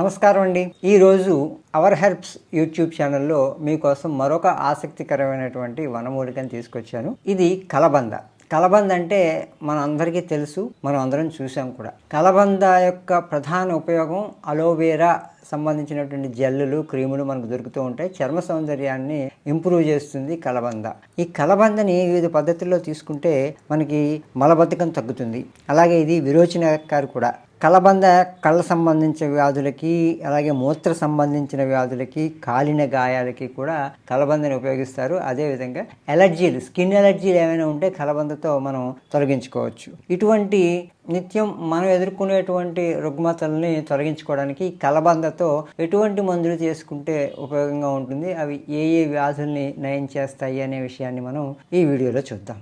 నమస్కారం అండి. ఈరోజు అవర్ హెల్ప్స్ యూట్యూబ్ ఛానల్లో మీకోసం మరొక ఆసక్తికరమైనటువంటి వనమూలికను తీసుకొచ్చాను. ఇది కలబంద. కలబంద అంటే మన అందరికీ తెలుసు మనం అందరం చూసాం కూడా. కలబంద యొక్క ప్రధాన ఉపయోగం అలోవేరా సంబంధించినటువంటి జెల్లులు క్రీములు మనకు దొరుకుతూ ఉంటాయి. చర్మ సౌందర్యాన్ని ఇంప్రూవ్ చేస్తుంది కలబంద. ఈ కలబందని వివిధ పద్ధతుల్లో తీసుకుంటే మనకి మలబద్ధకం తగ్గుతుంది. అలాగే ఇది విరోచనకారి కూడా. కలబంద కళ్ళ సంబంధించిన వ్యాధులకి అలాగే మూత్ర సంబంధించిన వ్యాధులకి కాలిన గాయాలకి కూడా కలబందని ఉపయోగిస్తారు. అదేవిధంగా ఎలర్జీలు స్కిన్ ఎలర్జీలు ఏమైనా ఉంటే కలబందతో మనం తొలగించుకోవచ్చు. ఇటువంటి నిత్యం మనం ఎదుర్కొనేటువంటి రుగ్మతల్ని తొలగించుకోవడానికి కలబందతో ఎటువంటి మందులు చేసుకుంటే ఉపయోగంగా ఉంటుంది అవి ఏ ఏ వ్యాధుల్ని నయం చేస్తాయి అనే విషయాన్ని మనం ఈ వీడియోలో చూద్దాం.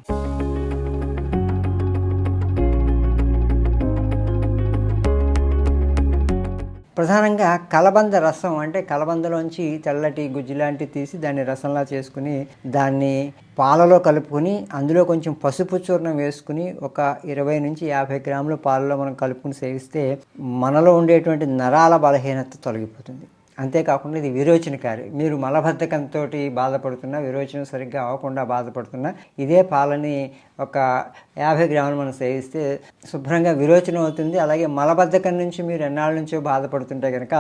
ప్రధానంగా కలబంద రసం అంటే కలబందలోంచి తెల్లటి గుజ్జు లాంటివి తీసి దాన్ని రసంలా చేసుకుని దాన్ని పాలలో కలుపుకొని అందులో కొంచెం పసుపు చూర్ణం వేసుకుని ఒక ఇరవై నుంచి యాభై గ్రాముల పాలలో మనం కలుపుకుని సేవిస్తే మనలో ఉండేటువంటి నరాల బలహీనత తొలగిపోతుంది. అంతేకాకుండా ఇది విరోచనకారి మీరు మలబద్ధకంతో బాధపడుతున్నా విరోచనం సరిగ్గా అవ్వకుండా బాధపడుతున్నా ఇదే పాలని ఒక యాభై గ్రాములు మనం సేవిస్తే శుభ్రంగా విరోచనం అవుతుంది. అలాగే మలబద్ధకం నుంచి మీరు ఎన్నాళ్ళ నుంచో బాధపడుతుంటే కనుక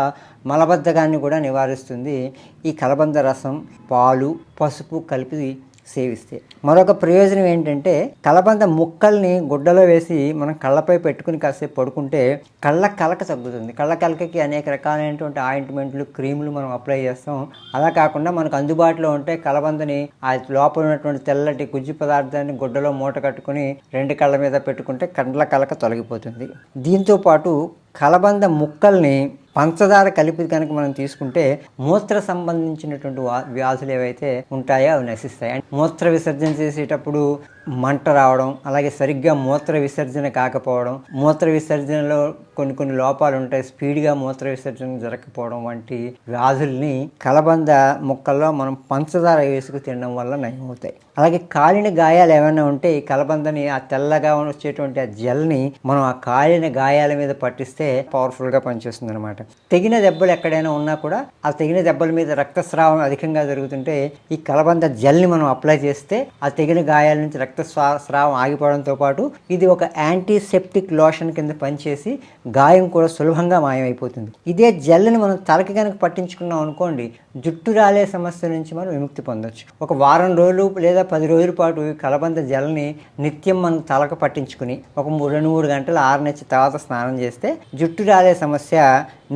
మలబద్ధకాన్ని కూడా నివారిస్తుంది. ఈ కలబంద రసం పాలు పసుపు కలిపి సేవిస్తే. మరొక ప్రయోజనం ఏంటంటే కలబంద ముక్కల్ని గుడ్డలో వేసి మనం కళ్ళపై పెట్టుకుని కాసేపు పడుకుంటే కళ్ళ కలక తగ్గుతుంది. కళ్ళ కలకకి అనేక రకాలైనటువంటి ఆయింట్మెంట్లు క్రీములు మనం అప్లై చేస్తాం. అలా కాకుండా మనకు అందుబాటులో ఉంటే కలబందని ఆ లోపల ఉన్నటువంటి తెల్లటి గుజ్జు పదార్థాన్ని గుడ్డలో మూట కట్టుకుని రెండు కళ్ళ మీద పెట్టుకుంటే కళ్ళ కలక తొలగిపోతుంది. దీంతో పాటు కలబంద ముక్కల్ని పంచదార కలిపి కనుక మనం తీసుకుంటే మూత్ర సంబంధించినటువంటి వా- వ్యాధులు ఏవైతే ఉంటాయో అవి నశిస్తాయి. మూత్ర విసర్జన చేసేటప్పుడు మంట రావడం అలాగే సరిగ్గా మూత్ర విసర్జన కాకపోవడం మూత్ర విసర్జనలో కొన్ని కొన్ని లోపాలు ఉంటాయి. స్పీడ్గా మూత్ర విసర్జన జరగకపోవడం వంటి వ్యాధుల్ని కలబంద ముక్కల్లో మనం పంచదార వేసుకు తినడం వల్ల నయమవుతాయి. అలాగే కాలిన గాయాలు ఏమైనా ఉంటే ఈ కలబందని ఆ తెల్లగా వచ్చేటువంటి ఆ జెల్ని మనం ఆ కాలిన గాయాల మీద పట్టిస్తే పవర్ఫుల్గా పనిచేస్తుంది అనమాట తెగిన దెబ్బలు ఎక్కడైనా ఉన్నా కూడా ఆ తెగిన దెబ్బల మీద రక్తస్రావం అధికంగా జరుగుతుంటే ఈ కలబంద జెల్ని మనం అప్లై చేస్తే ఆ తెగిన గాయాల నుంచి రక్త రక్త స్రావం ఆగిపోవడంతో పాటు ఇది ఒక యాంటీసెప్టిక్ లోషన్ కింద పనిచేసి గాయం కూడా సులభంగా మాయమైపోతుంది. ఇదే జెల్ని మనం తలకి కనుక పట్టించుకున్నాం అనుకోండి జుట్టు రాలే సమస్య నుంచి మనం విముక్తి పొందొచ్చు. ఒక వారం రోజులు లేదా పది రోజుల పాటు ఈ కలబంద జెల్ని నిత్యం మనం తలకు పట్టించుకుని ఒక మూడు రెండు మూడు గంటలు ఆరనిచ్చి తర్వాత స్నానం చేస్తే జుట్టు రాలే సమస్య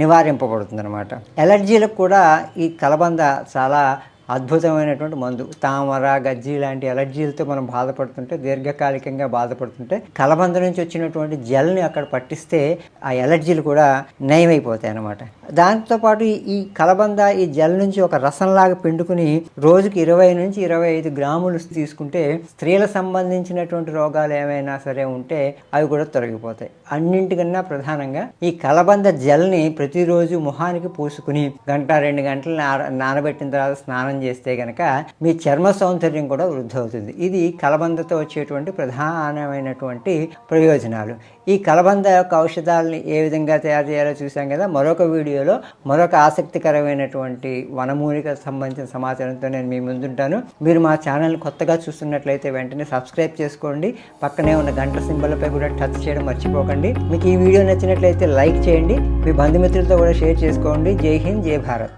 నివారింపబడుతుంది అనమాట ఎలర్జీలకు కూడా ఈ కలబంద చాలా అద్భుతమైనటువంటి మందు. తామర గజ్జి లాంటి ఎలర్జీలతో మనం బాధపడుతుంటే దీర్ఘకాలికంగా బాధపడుతుంటే కలబంద నుంచి వచ్చినటువంటి జెల్ని అక్కడ పట్టిస్తే ఆ ఎలర్జీలు కూడా నయమైపోతాయి అన్నమాట. దాంతోపాటు ఈ- ఈ కలబంద ఈ జెల్ నుంచి ఒక రసంలాగా పిండుకుని రోజుకి ఇరవై నుంచి ఇరవై ఐదు గ్రాములు తీసుకుంటే స్త్రీల సంబంధించినటువంటి రోగాలు ఏమైనా సరే ఉంటే అవి కూడా తొలగిపోతాయి. అన్నింటికన్నా ప్రధానంగా ఈ కలబంద జెల్ని ప్రతిరోజు ముఖానికి పూసుకుని గంట రెండు గంటలు నాన- నానబెట్టిన తర్వాత స్నానం స్నానం చేస్తే కనుక మీ చర్మ సౌందర్యం కూడా వృద్ధి అవుతుంది. ఇది కలబందతో వచ్చేటువంటి ప్రధానమైనటువంటి ప్రయోజనాలు. ఈ కలబంద యొక్క ఔషధాలని ఏ విధంగా తయారు చేయాలో చూసాం కదా. మరొక వీడియోలో మరొక ఆసక్తికరమైనటువంటి వనమూలిక సంబంధించిన సమాచారంతో నేను మీ ముందుంటాను. మీరు మా ఛానల్ కొత్తగా చూస్తున్నట్లయితే వెంటనే సబ్స్క్రైబ్ చేసుకోండి. పక్కనే ఉన్న గంట సింబల్పై కూడా టచ్ చేయడం మర్చిపోకండి. మీకు ఈ వీడియో నచ్చినట్లయితే లైక్ చేయండి. మీ బంధుమిత్రులతో కూడా షేర్ చేసుకోండి. జై హింద్ జై భారత్.